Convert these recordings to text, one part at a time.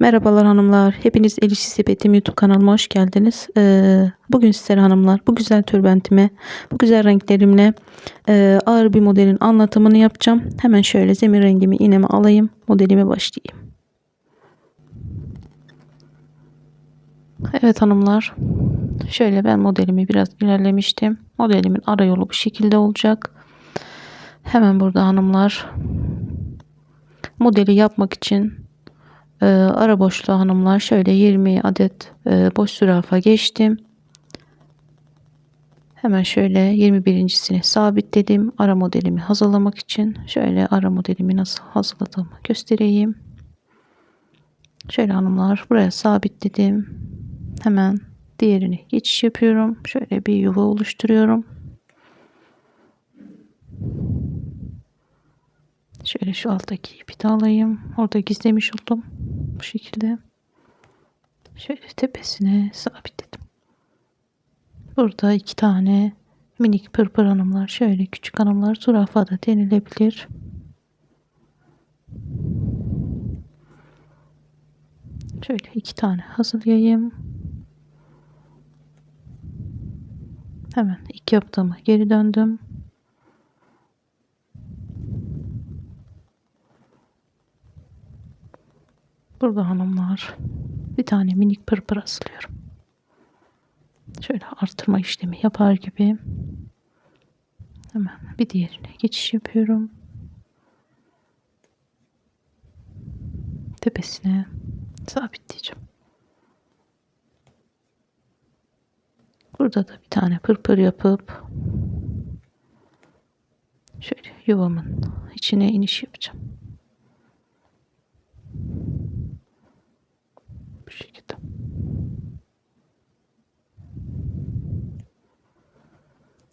Merhabalar hanımlar. Hepiniz El İşi Sepetim YouTube kanalıma hoş geldiniz. Ee, bugün sizlere hanımlar bu güzel tülbentime, bu güzel renklerimle e, ağır bir modelin anlatımını yapacağım. Hemen şöyle zemin rengimi iğneme alayım. Modelime başlayayım. Evet hanımlar. Şöyle ben modelimi biraz ilerlemiştim. Modelimin ara yolu bu şekilde olacak. Hemen burada hanımlar modeli yapmak için e, ara boşluğa hanımlar şöyle 20 adet e, boş zürafa geçtim. Hemen şöyle 21.sini sabitledim. Ara modelimi hazırlamak için şöyle ara modelimi nasıl hazırladığımı göstereyim. Şöyle hanımlar buraya sabitledim. Hemen diğerini geçiş yapıyorum. Şöyle bir yuva oluşturuyorum. Şöyle şu alttaki ipi de alayım. Orada gizlemiş oldum. Bu şekilde. Şöyle tepesine sabitledim. Burada iki tane minik pırpır hanımlar. Şöyle küçük hanımlar zürafa da denilebilir. Şöyle iki tane hazırlayayım. Hemen ilk yaptığımı geri döndüm. Burada hanımlar bir tane minik pırpır asılıyorum. Şöyle artırma işlemi yapar gibi hemen bir diğerine geçiş yapıyorum. Tepesine sabitleyeceğim. Burada da bir tane pırpır yapıp şöyle yuvamın içine iniş yapacağım. Bu şekilde.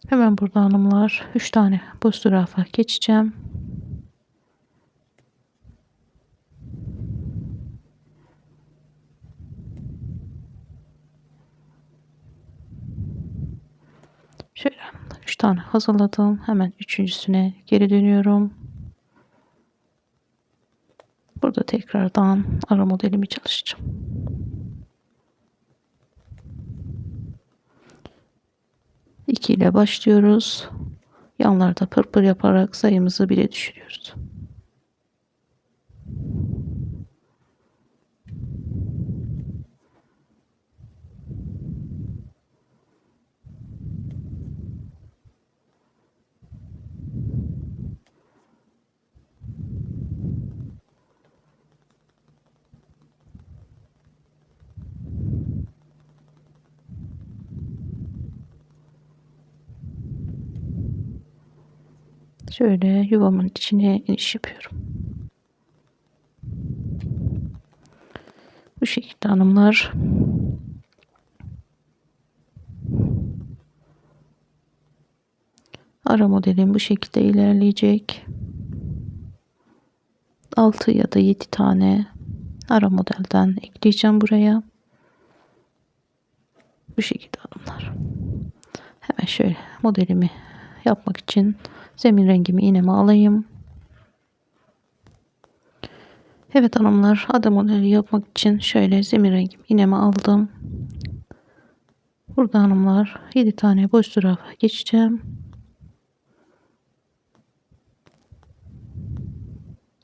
Hemen burada hanımlar 3 tane boş zürafa geçeceğim. Şöyle 3 tane hazırladım. Hemen üçüncüsüne geri dönüyorum. Burada tekrardan ara modelimi çalışacağım. İki ile başlıyoruz. Yanlarda pırpır yaparak sayımızı bire düşürüyoruz. Şöyle yuvamın içine iniş yapıyorum. Bu şekilde hanımlar. Ara modelim bu şekilde ilerleyecek. 6 ya da 7 tane ara modelden ekleyeceğim buraya. Bu şekilde hanımlar. Hemen şöyle modelimi yapmak için zemin rengimi iğneme alayım. Evet hanımlar ada modeli yapmak için şöyle zemin rengimi iğneme aldım. Burada hanımlar 7 tane boş zürafa geçeceğim.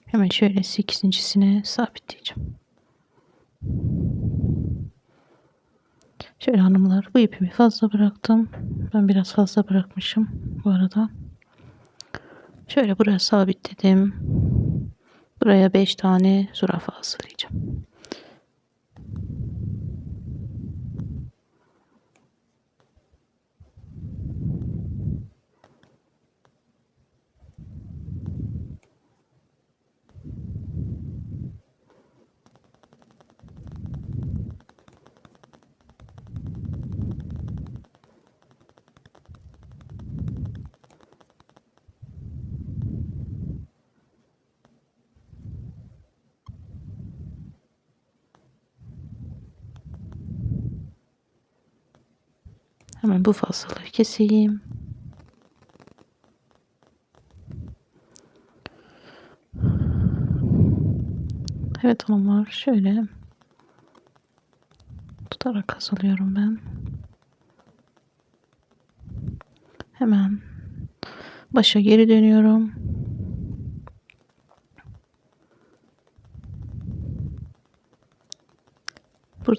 Hemen şöyle 8.sine sabitleyeceğim. Şöyle hanımlar bu ipimi fazla bıraktım. Ben biraz fazla bırakmışım bu arada. Şöyle buraya sabitledim. Buraya 5 tane zürafa hazırlayacağım. Hemen bu fazlalığı keseyim. Evet hanımlar şöyle tutarak hazırlıyorum ben. Hemen başa geri dönüyorum.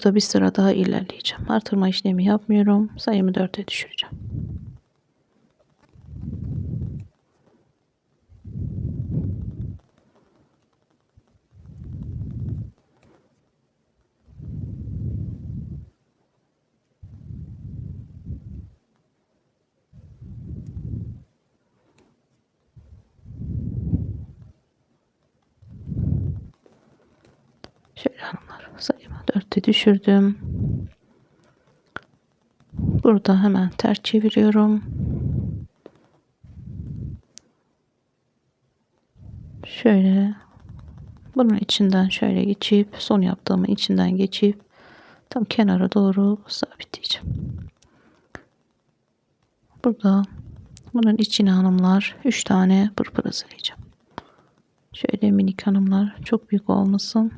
Burada bir sıra daha ilerleyeceğim. Artırma işlemi yapmıyorum. Sayımı 4'e düşüreceğim. Şöyle hanımlar sayımı 4'te düşürdüm. Burada hemen ters çeviriyorum. Şöyle bunun içinden şöyle geçip son yaptığımı içinden geçip tam kenara doğru sabitleyeceğim. Burada bunun içine hanımlar 3 tane pırpır hazırlayacağım. Şöyle minik hanımlar çok büyük olmasın.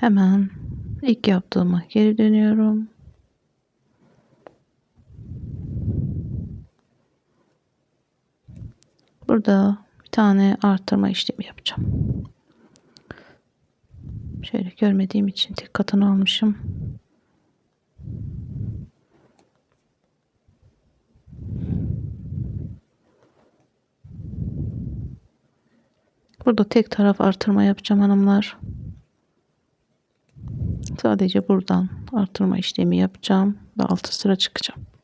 Hemen ilk yaptığıma geri dönüyorum. Burada bir tane artırma işlemi yapacağım. Şöyle görmediğim için tek katını almışım. Burada tek taraf artırma yapacağım hanımlar. Sadece buradan artırma işlemi yapacağım ve altı sıra çıkacağım.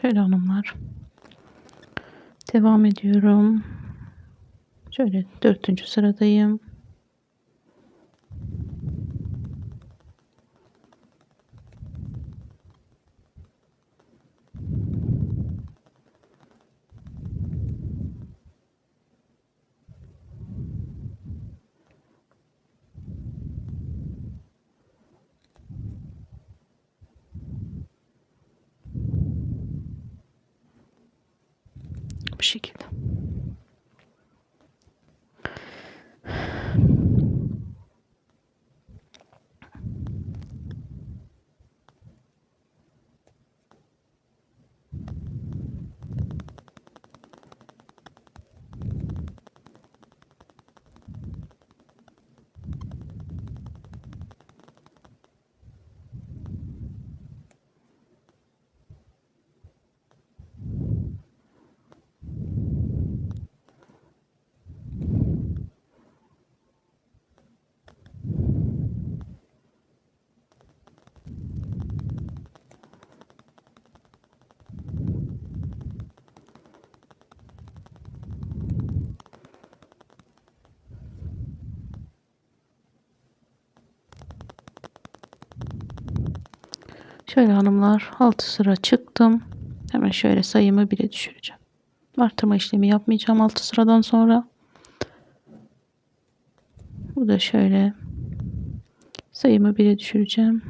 Şöyle hanımlar. Devam ediyorum. Şöyle dördüncü sıradayım. Bu şekilde. Şöyle hanımlar 6 sıra çıktım. Hemen şöyle sayımı 1'e düşüreceğim. Artırma işlemi yapmayacağım 6 sıradan sonra. Bu da şöyle sayımı 1'e düşüreceğim.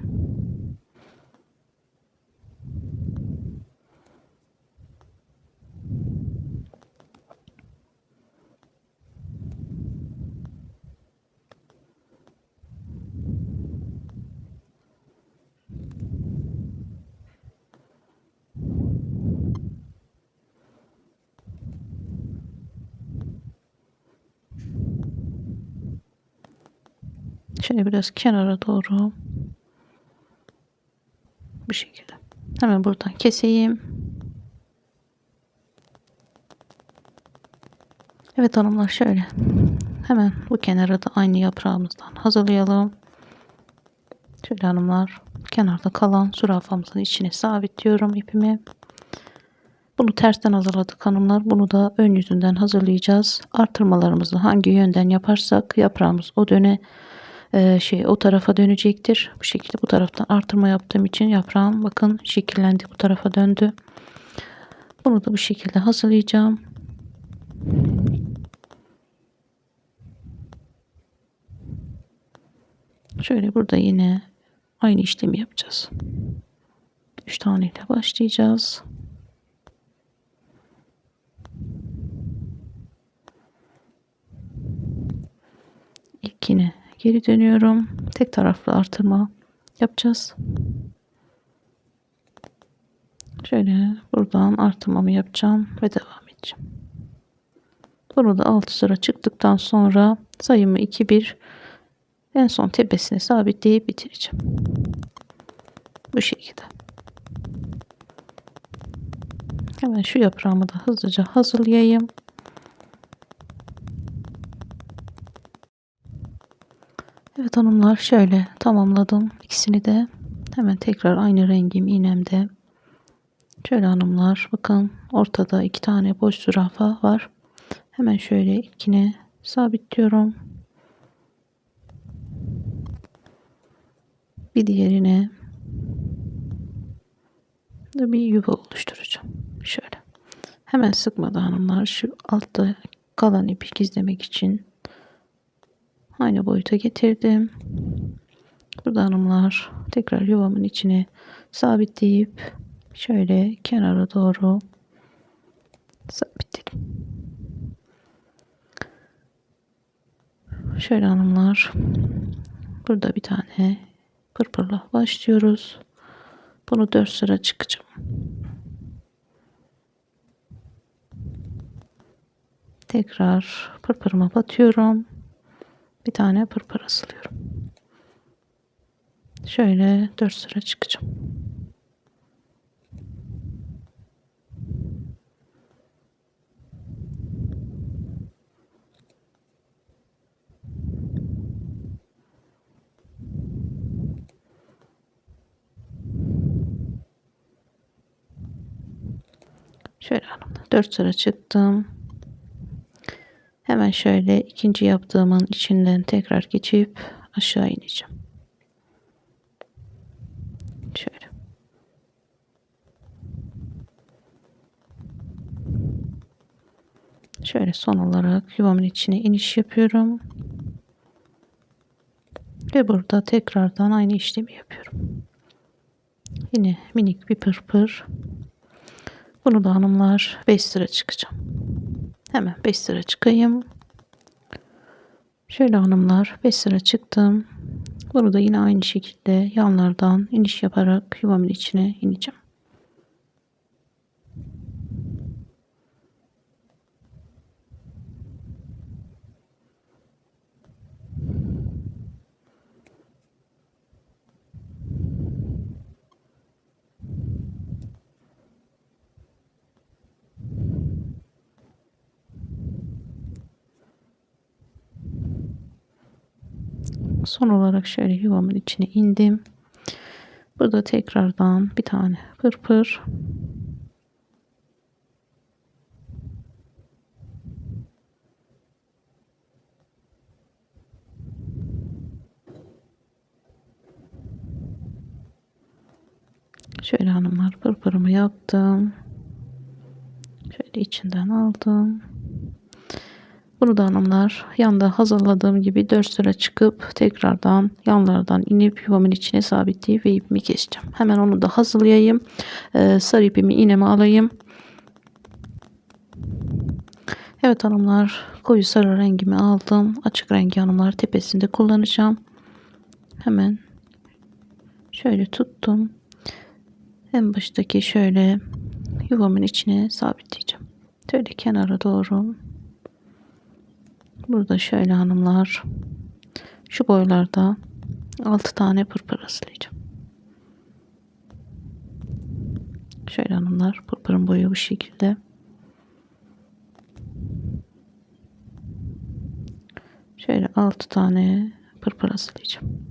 Şöyle biraz kenara doğru bu şekilde. Hemen buradan keseyim. Evet hanımlar şöyle. Hemen bu kenara da aynı yaprağımızdan hazırlayalım. Şöyle hanımlar kenarda kalan zürafamızın içine sabitliyorum ipimi. Bunu tersten hazırladık hanımlar. Bunu da ön yüzünden hazırlayacağız. Artırmalarımızı hangi yönden yaparsak yaprağımız o döne e, şey o tarafa dönecektir. Bu şekilde bu taraftan artırma yaptığım için yaprağım bakın şekillendi bu tarafa döndü. Bunu da bu şekilde hazırlayacağım. Şöyle burada yine aynı işlemi yapacağız. 3 tane ile başlayacağız. İlkine geri dönüyorum. Tek taraflı artırma yapacağız. Şöyle buradan artırmamı yapacağım ve devam edeceğim. Burada 6 sıra çıktıktan sonra sayımı 2 1 en son tepesine sabitleyip bitireceğim. Bu şekilde. Hemen şu yaprağımı da hızlıca hazırlayayım. Evet hanımlar şöyle tamamladım ikisini de. Hemen tekrar aynı rengim iğnemde. Şöyle hanımlar bakın ortada iki tane boş zürafa var. Hemen şöyle ikine sabitliyorum. Bir diğerine da bir yuva oluşturacağım. Şöyle. Hemen sıkmadan hanımlar şu altta kalan ipi gizlemek için aynı boyuta getirdim. Burada hanımlar tekrar yuvamın içine sabitleyip şöyle kenara doğru sabitledim. Şöyle hanımlar burada bir tane pırpırla başlıyoruz. Bunu 4 sıra çıkacağım. Tekrar pırpırıma batıyorum. Bir tane pırpır asılıyorum. Şöyle 4 sıra çıkacağım. Şöyle hanımlar 4 sıra çıktım. Hemen şöyle ikinci yaptığımın içinden tekrar geçip aşağı ineceğim. Şöyle. Şöyle son olarak yuvamın içine iniş yapıyorum. Ve burada tekrardan aynı işlemi yapıyorum. Yine minik bir pırpır. Bunu da hanımlar 5 sıra çıkacağım. Hemen 5 sıra çıkayım. Şöyle hanımlar 5 sıra çıktım. Bunu da yine aynı şekilde yanlardan iniş yaparak yuvamın içine ineceğim. Son olarak şöyle yuvamın içine indim. Burada tekrardan bir tane pırpır. Şöyle hanımlar pırpırımı yaptım. Şöyle içinden aldım. Bunu da hanımlar yanda hazırladığım gibi 4 sıra çıkıp tekrardan yanlardan inip yuvamın içine sabitleyip ve ipimi keseceğim. Hemen onu da hazırlayayım. Ee, sarı ipimi iğneme alayım. Evet hanımlar koyu sarı rengimi aldım. Açık rengi hanımlar tepesinde kullanacağım. Hemen şöyle tuttum. En baştaki şöyle yuvamın içine sabitleyeceğim. Şöyle kenara doğru Burada şöyle hanımlar şu boylarda 6 tane pırpır asılayacağım. Şöyle hanımlar pırpırın boyu bu şekilde. Şöyle 6 tane pırpır asılayacağım.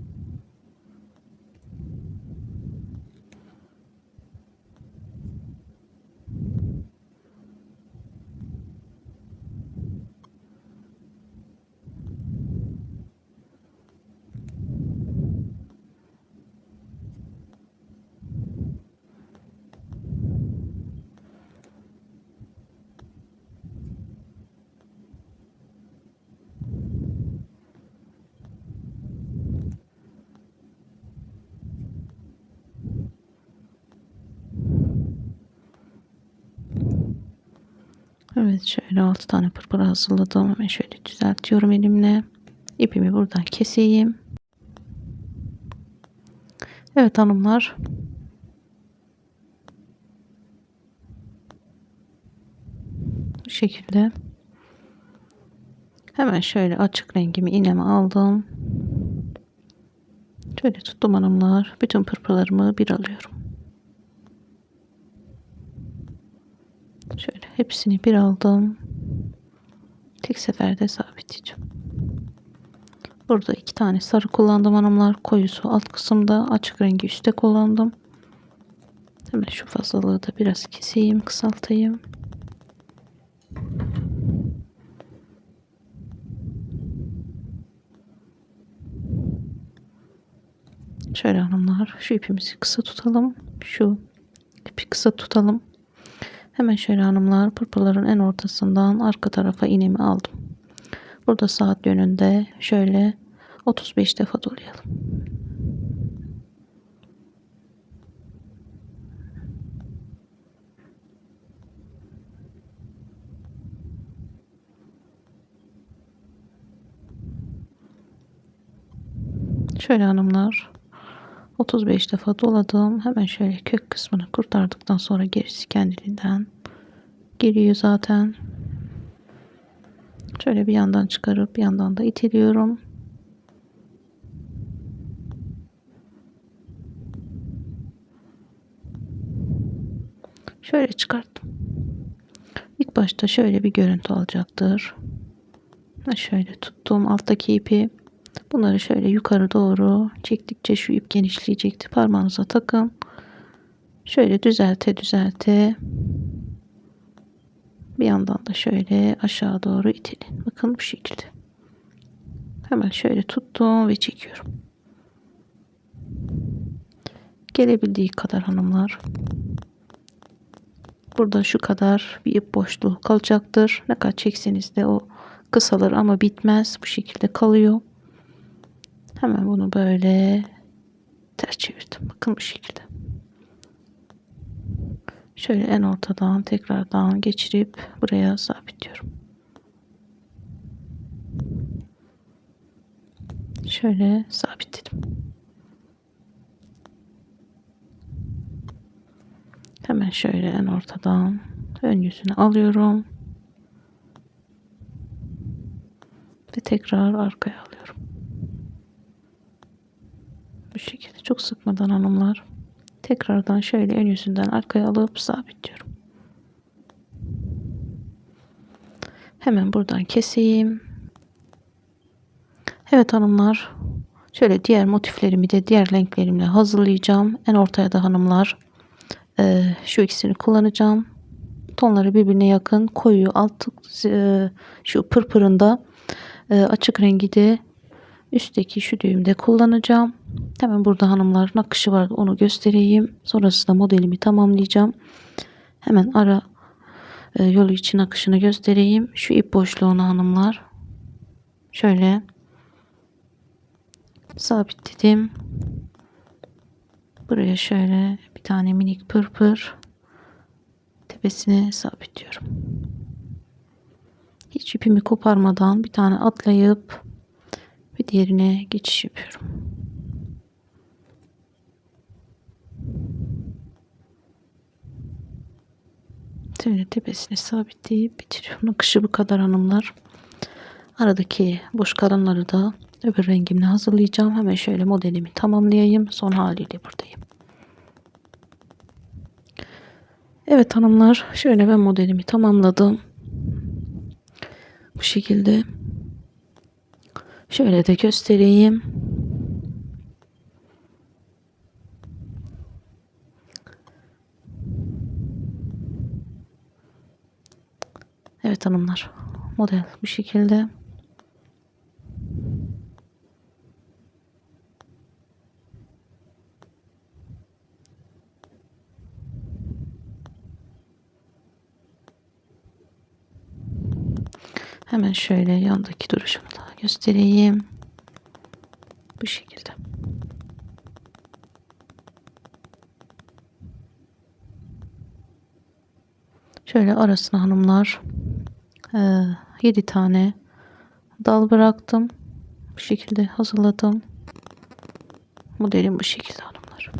Evet şöyle 6 tane pırpır hazırladım. Hemen şöyle düzeltiyorum elimle. İpimi buradan keseyim. Evet hanımlar. Bu şekilde. Hemen şöyle açık rengimi iğneme aldım. Şöyle tuttum hanımlar. Bütün pırpırlarımı bir alıyorum. Şöyle hepsini bir aldım. Tek seferde sabitleyeceğim. Burada iki tane sarı kullandım hanımlar. Koyusu alt kısımda açık rengi üstte kullandım. Hemen şu fazlalığı da biraz keseyim, kısaltayım. Şöyle hanımlar şu ipimizi kısa tutalım. Şu ipi kısa tutalım. Hemen şöyle hanımlar pırpırların en ortasından arka tarafa iğnemi aldım. Burada saat yönünde şöyle 35 defa dolayalım. Şöyle hanımlar 35 defa doladım. Hemen şöyle kök kısmını kurtardıktan sonra gerisi kendiliğinden geliyor zaten. Şöyle bir yandan çıkarıp bir yandan da itiliyorum. Şöyle çıkarttım. İlk başta şöyle bir görüntü alacaktır. Şöyle tuttum alttaki ipi Bunları şöyle yukarı doğru çektikçe şu ip genişleyecekti. Parmağınıza takın. Şöyle düzelte düzelte bir yandan da şöyle aşağı doğru itelin. Bakın bu şekilde. Hemen şöyle tuttum ve çekiyorum. Gelebildiği kadar hanımlar. Burada şu kadar bir ip boşluğu kalacaktır. Ne kadar çekseniz de o kısalır ama bitmez. Bu şekilde kalıyor. Hemen bunu böyle ters çevirdim. Bakın bu şekilde. Şöyle en ortadan tekrardan geçirip buraya sabitliyorum. Şöyle sabitledim. Hemen şöyle en ortadan ön yüzünü alıyorum. Ve tekrar arkaya alıyorum. Bu şekilde çok sıkmadan hanımlar. Tekrardan şöyle ön yüzünden arkaya alıp sabitliyorum. Hemen buradan keseyim. Evet hanımlar. Şöyle diğer motiflerimi de diğer renklerimle hazırlayacağım. En ortaya da hanımlar e, şu ikisini kullanacağım. Tonları birbirine yakın koyu alt e, şu pırpırında e, açık rengi de üstteki şu düğümde kullanacağım. Hemen burada hanımlar nakışı var onu göstereyim. Sonrasında modelimi tamamlayacağım. Hemen ara e, yolu için akışını göstereyim. Şu ip boşluğunu hanımlar şöyle sabitledim. Buraya şöyle bir tane minik pırpır tepesine sabitliyorum. Hiç ipimi koparmadan bir tane atlayıp bir diğerine geçiş yapıyorum. Şöyle tepesini sabitleyip bitiriyorum. Nakışı bu kadar hanımlar. Aradaki boş kalanları da öbür rengimle hazırlayacağım. Hemen şöyle modelimi tamamlayayım. Son haliyle buradayım. Evet hanımlar şöyle ben modelimi tamamladım. Bu şekilde Şöyle de göstereyim. Evet hanımlar. Model bu şekilde. Hemen şöyle yandaki duruşunu da göstereyim. Bu şekilde. Şöyle arasına hanımlar 7 tane dal bıraktım. Bu şekilde hazırladım. Modelim bu şekilde hanımlar.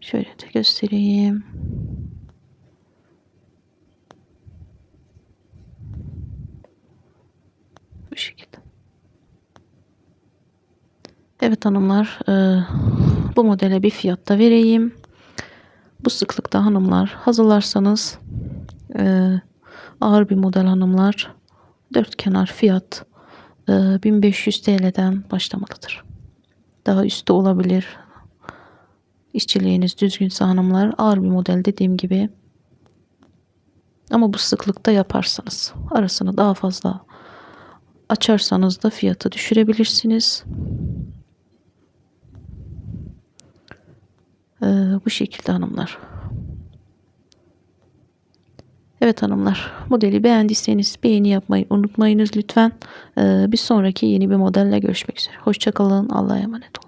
Şöyle de göstereyim. Bu şekilde. Evet hanımlar e, bu modele bir fiyat da vereyim. Bu sıklıkta hanımlar hazırlarsanız e, ağır bir model hanımlar dört kenar fiyat e, 1500 TL'den başlamalıdır. Daha üstte olabilir. İşçiliğiniz düzgünse hanımlar ağır bir model dediğim gibi ama bu sıklıkta yaparsanız arasını daha fazla açarsanız da fiyatı düşürebilirsiniz. Ee, bu şekilde hanımlar. Evet hanımlar modeli beğendiyseniz beğeni yapmayı unutmayınız lütfen. Ee, bir sonraki yeni bir modelle görüşmek üzere. Hoşçakalın. Allah'a emanet olun.